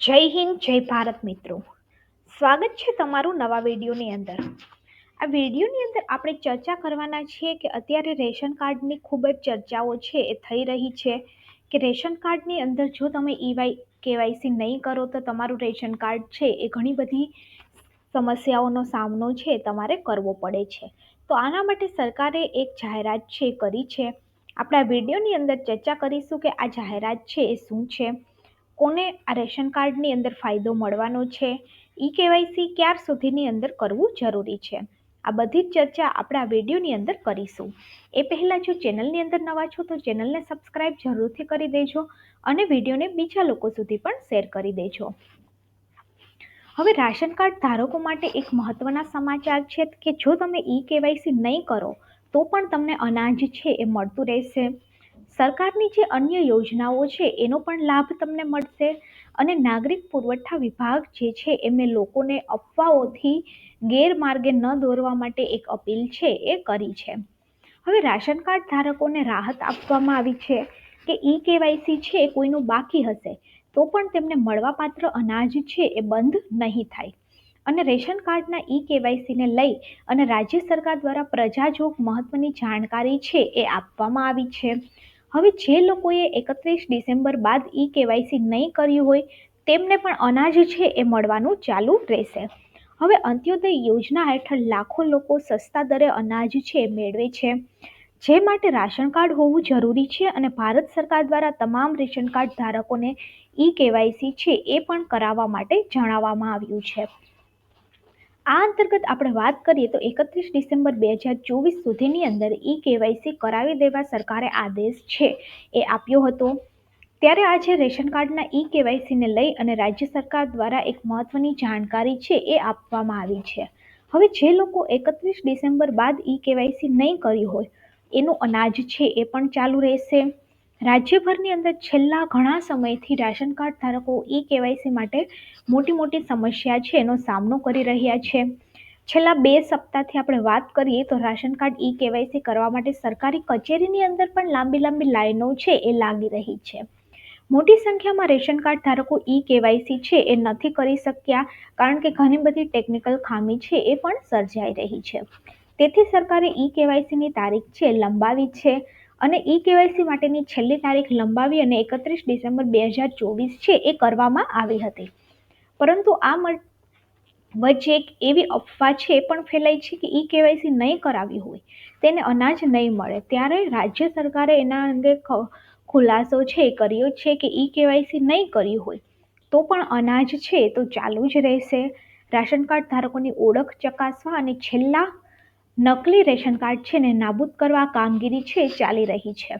જય હિન્દ, જય ભારત મિત્રો. સ્વાગત છે તમારું નવા વિડીયોની અંદર. આ વિડીયોની અંદર આપણે ચર્ચા કરવાના છીએ કે અત્યારે રેશન કાર્ડની ખૂબ જ ચર્ચાઓ છે, એ થઈ રહી છે કે રેશન કાર્ડની અંદર જો તમે ઈવાય કેવાયસી નહીં કરો તો તમારું રેશન કાર્ડ છે એ ઘણી બધી સમસ્યાઓનો સામનો છે તમારે કરવો પડે છે. તો આના માટે સરકારે એક જાહેરાત છે કરી છે. આપણે આ વિડીયોની અંદર ચર્ચા કરીશું કે આ જાહેરાત છે એ શું છે? કોને આ રેશન કાર્ડની અંદર ફાયદો મળવાનો છે? ઈ કેવાયસી ક્યાર સુધીની અંદર કરવું જરૂરી છે? આ બધી જ ચર્ચા આપણે વિડીયોની અંદર કરીશું. એ પહેલાં જો ચેનલની અંદર નવા છો તો ચેનલને સબસ્ક્રાઈબ જરૂરથી કરી દેજો અને વિડીયોને બીજા લોકો સુધી પણ શેર કરી દેજો. હવે રાશન કાર્ડ ધારકો માટે એક મહત્વના સમાચાર છે કે જો તમે ઈ કેવાયસી નહીં કરો, તો પણ તમને અનાજ છે એ મળતું રહેશે. સરકારની જે અન્ય યોજનાઓ છે, એનો પણ લાભ તમને મળશે. અને નાગરિક પુરવઠા વિભાગ જે છે, એમને લોકોને અફવાઓથી ગેરમાર્ગે ન દોરવા માટે એક અપીલ છે, એ કરી છે. હવે રાશન કાર્ડ ધારકોને રાહત આપવામાં આવી છે કે ઈ કેવાયસી છે, કોઈનું બાકી હશે, તો પણ તેમને મળવાપાત્ર અનાજ છે, એ બંધ નહીં થાય. અને રેશન કાર્ડના ઈ કેવાયસીને લઈ અને રાજ્ય સરકાર દ્વારા પ્રજાજોગ મહત્વની જાણકારી છે, એ આપવામાં આવી છે. હવે જે લોકોએ એકત્રીસ ડિસેમ્બર બાદ ઈ કેવાયસી નહીં કર્યું હોય, તેમને પણ અનાજ છે એ મળવાનું ચાલુ રહેશે. હવે અંત્યોદય યોજના હેઠળ લાખો લોકો સસ્તા દરે અનાજ છે મેળવે છે. જે માટે રાશન કાર્ડ હોવું જરૂરી છે અને ભારત સરકાર દ્વારા તમામ રેશન કાર્ડ ધારકોને ઈ કેવાયસી છે એ પણ કરાવવા માટે જણાવવામાં આવ્યું છે. આ અંતર્ગત આપણે વાત કરીએ તો એકત્રીસ ડિસેમ્બર બે હજાર ચોવીસ સુધીની અંદર ઈ કેવાયસી કરાવી દેવા સરકારે આદેશ છે. એ આપ્યો હતો. ત્યારે આજે રેશન કાર્ડના ઈ કેવાયસીને લઈ અને રાજ્ય સરકાર દ્વારા એક મહત્વની જાણકારી છે એ આપવામાં આવી છે. હવે જે લોકો એકત્રીસ ડિસેમ્બર બાદ ઈ કેવાયસી નહીં કરી હોય, એનું અનાજ છે એ પણ ચાલુ રહેશે. રાજ્યભરની અંદર છેલ્લા ઘણા સમયથી રાશન કાર્ડ ધારકો ઈ કેવાયસી માટે મોટી મોટી સમસ્યા છે, એનો સામનો કરી રહ્યા છે. છેલ્લા બે સપ્તાહથી આપણે વાત કરીએ તો રાશન કાર્ડ ઈ કેવાયસી કરવા માટે સરકારી કચેરીની અંદર પણ લાંબી લાંબી લાઈનો છે, એ લાગી રહી છે. મોટી સંખ્યામાં રેશન કાર્ડ ધારકો ઈ કેવાયસી છે, એ નથી કરી શક્યા, કારણ કે ઘણી બધી ટેકનિકલ ખામી છે, એ પણ સર્જાઈ રહી છે. તેથી સરકારે ઈ કેવાયસીની તારીખ છે લંબાવી છે. અને ઈ કેવાયસી માટેની છેલ્લી તારીખ લંબાવી અને એકત્રીસ ડિસેમ્બર બે હજાર ચોવીસ છે એ કરવામાં આવી હતી. પરંતુ આ વચ્ચે એક એવી અફવા છે પણ ફેલાઈ છે કે ઈ કેવાયસી નહીં કરાવી હોય, તેને અનાજ નહીં મળે. ત્યારે રાજ્ય સરકારે એના અંગે ખુલાસો છે, કર્યો છે કે ઈ કેવાયસી નહીં કરી હોય, તો પણ અનાજ છે, તો ચાલુ જ રહેશે. રાશન કાર્ડ ધારકોની ઓળખ ચકાસવા અને છેલ્લા નકલી રેશન કાર્ડ છે ને નાબૂદ કરવા કામગીરી છે, ચાલી રહી છે.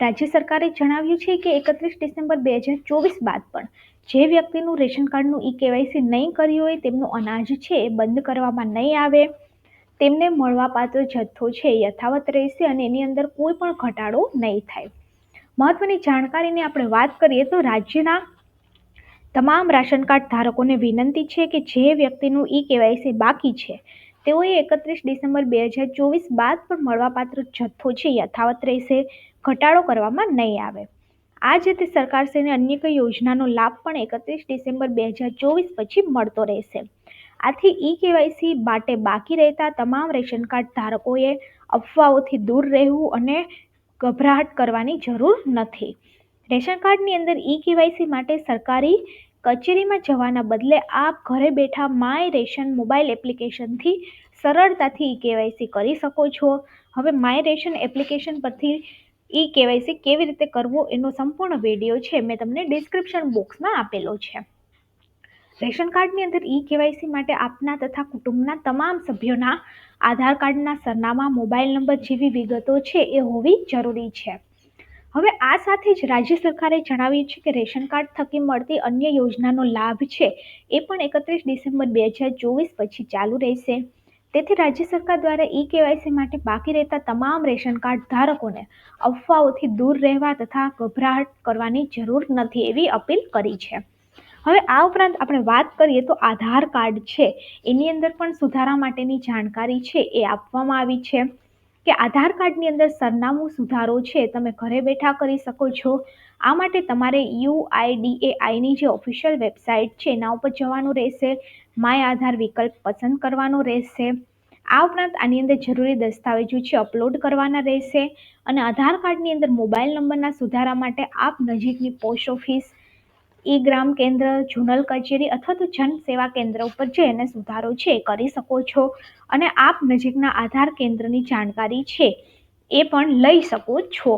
રાજ્ય સરકારે જણાવ્યું છે કે એકત્રીસ ડિસેમ્બર બે હજાર ચોવીસ બાદ પણ જે વ્યક્તિનું રેશન કાર્ડનું ઈ કેવાયસી નહીં કર્યું હોય તેમનું અનાજ છે એ બંધ કરવામાં નહીં આવે. તેમને મળવાપાત્ર જથ્થો છે યથાવત રહેશે અને એની અંદર કોઈ પણ ઘટાડો નહીં થાય. મહત્વની જાણકારીની આપણે વાત કરીએ તો રાજ્યના તમામ રાશન કાર્ડ ધારકોને વિનંતી છે કે જે વ્યક્તિનું ઈ કેવાયસી બાકી છે તેઓએ એકત્રીસ ડિસેમ્બર બે હજાર ચોવીસ બાદ પણ મળવાપાત્ર જથ્થો છે, યથાવત રહેશે, ઘટાડો કરવામાં નહીં આવે. આ જ રીતે સરકારશ્રીને અન્ય કોઈ યોજનાનો લાભ પણ એકત્રીસ ડિસેમ્બર બે હજાર ચોવીસ પછી મળતો રહેશે. આથી ઈ કેવાયસી માટે બાકી રહેતા તમામ રેશન કાર્ડ ધારકોએ અફવાઓથી દૂર રહેવું અને ગભરાટ કરવાની જરૂર નથી. રેશન કાર્ડની અંદર ઈ કેવાયસી માટે સરકારી કચેરીમાં જવાના બદલે આપ ઘરે બેઠા માય રેશન મોબાઈલ એપ્લિકેશનથી સરળતાથી ઈ કેવાયસી કરી શકો છો. હવે માય રેશન એપ્લિકેશન પરથી ઈ કેવાયસી કેવી રીતે કરવું એનો સંપૂર્ણ વીડિયો છે મેં તમને ડિસ્ક્રિપ્શન બોક્સમાં આપેલો છે. રેશન કાર્ડની અંદર ઈ કેવાયસી માટે આપના તથા કુટુંબના તમામ સભ્યોના આધાર કાર્ડના સરનામા, મોબાઈલ નંબર જેવી વિગતો છે એ હોવી જરૂરી છે. હવે આ સાથે જ રાજ્ય સરકારે જણાવ્યું છે કે રેશન કાર્ડ થકી મળતી અન્ય યોજનાનો લાભ છે એ પણ એકત્રીસ ડિસેમ્બર બે હજાર ચોવીસ પછી ચાલુ રહેશે. તેથી રાજ્ય સરકાર દ્વારા ઈ કેવાયસી માટે બાકી રહેતા તમામ રેશન કાર્ડ ધારકોને અફવાઓથી દૂર રહેવા તથા ગભરાટ કરવાની જરૂર નથી એવી અપીલ કરી છે. હવે આ ઉપરાંત આપણે વાત કરીએ તો આધાર કાર્ડ છે. એની અંદર પણ સુધારા માટેની જાણકારી છે એ આપવામાં આવી છે. કે આધાર કાર્ડની અંદર સરનામું સુધારો છે, તમે ઘરે બેઠા કરી શકો છો. આ માટે તમારે યુઆઈડીએઆઈની જે ઓફિશિયલ વેબસાઇટ છે, એના ઉપર જવાનું રહેશે. માય આધાર વિકલ્પ પસંદ કરવાનો રહેશે. આ ઉપરાંત આની અંદર જરૂરી દસ્તાવેજો છે, અપલોડ કરવાના રહેશે. અને આધાર કાર્ડની અંદર મોબાઈલ નંબરના સુધારા માટે આપ નજીકની પોસ્ટ ઓફિસ ઈ ગ્રામ કેન્દ્ર જુનલ કચેરી અથવા તો જન સેવા કેન્દ્ર ઉપર જઈને સુધારો છે કરી શકો છો. અને આપ નજીકના આધાર કેન્દ્રની જાણકારી છે, એ પણ લઈ શકો છો.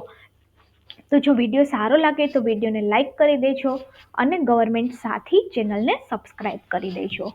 તો જો વીડિયો સારો લાગે તો વિડીયોને લાઇક કરી દેજો અને ગવર્મેન્ટ સાથી ચેનલને સબસ્ક્રાઈબ કરી દેજો.